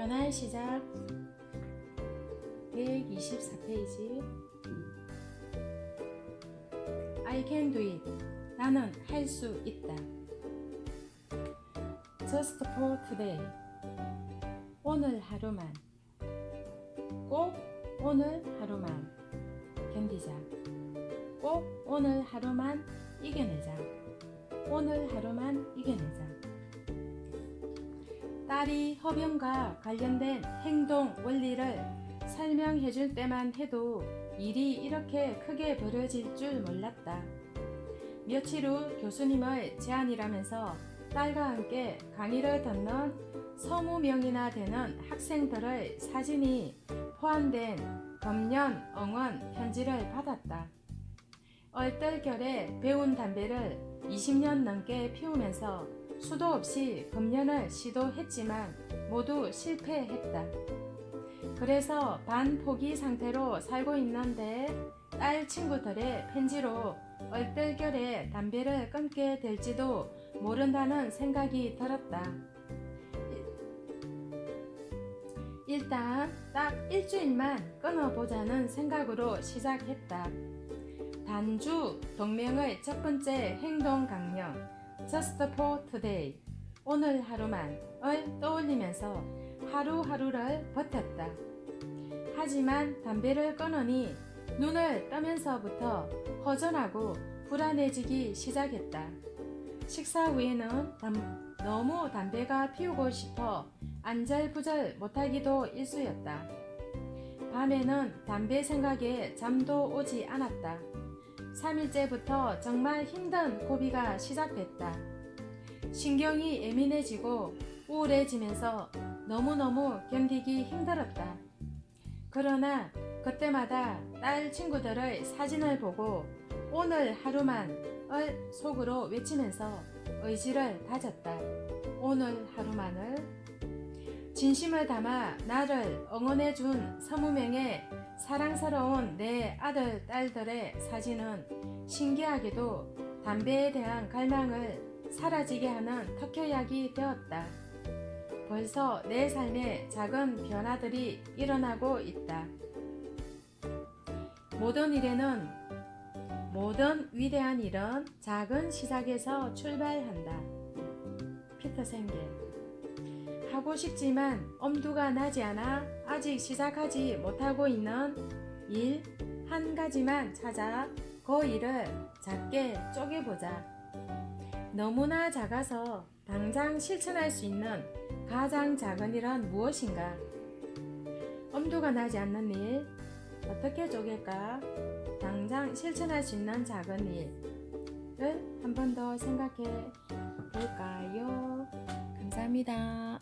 변화의 시작 124페이지 I can do it. 나는 할 수 있다. Just for today. 오늘 하루만. 꼭 오늘 하루만. 견디자. 꼭 오늘 하루만 이겨내자. 오늘 하루만 이겨내자. 딸이 허병과 관련된 행동 원리를 설명해 줄 때만 해도 일이 이렇게 크게 벌어질 줄 몰랐다. 며칠 후 교수님의 제안이라면서 딸과 함께 강의를 듣는 20명이나 되는 학생들의 사진이 포함된 금년 응원 편지를 받았다. 얼떨결에 배운 담배를 20년 넘게 피우면서 수도 없이 금년을 시도했지만 모두 실패했다. 그래서 반포기 상태로 살고 있는데 딸 친구들의 편지로 얼떨결에 담배를 끊게 될지도 모른다는 생각이 들었다. 일단 딱 일주일만 끊어보자는 생각으로 시작했다. 단주 동명의 첫 번째 행동 강령 Just for Today 오늘 하루만을 떠올리면서 하루하루를 버텼다. 하지만 담배를 끊으니 눈을 뜨면서부터 허전하고 불안해지기 시작했다. 식사 후에는 담- 너무 담배가 피우고 싶어 안절부절 못하기도 일쑤였다. 밤에는 담배 생각에 잠도 오지 않았다. 3일째부터 정말 힘든 고비가 시작됐다. 신경이 예민해지고 우울해지면서 너무너무 견디기 힘들었다. 그러나 그때마다 딸 친구들의 사진을 보고 오늘 하루만을 속으로 외치면서 의지를 다졌다. 오늘 하루만을 진심을 담아 나를 응원해 준 서무명의 사랑스러운 내 아들, 딸들의 사진은 신기하게도 담배에 대한 갈망을 사라지게 하는 특효약이 되었다. 벌써 내 삶에 작은 변화들이 일어나고 있다. 모든 일에는 모든 위대한 일은 작은 시작에서 출발한다. 피터 생겔 하고 싶지만 엄두가 나지 않아 아직 시작하지 못하고 있는 일 한 가지만 찾아 그 일을 작게 쪼개보자. 너무나 작아서 당장 실천할 수 있는 가장 작은 일은 무엇인가? 엄두가 나지 않는 일 어떻게 쪼갤까? 당장 실천할 수 있는 작은 일을 한 번 더 생각해 볼까요? 감사합니다.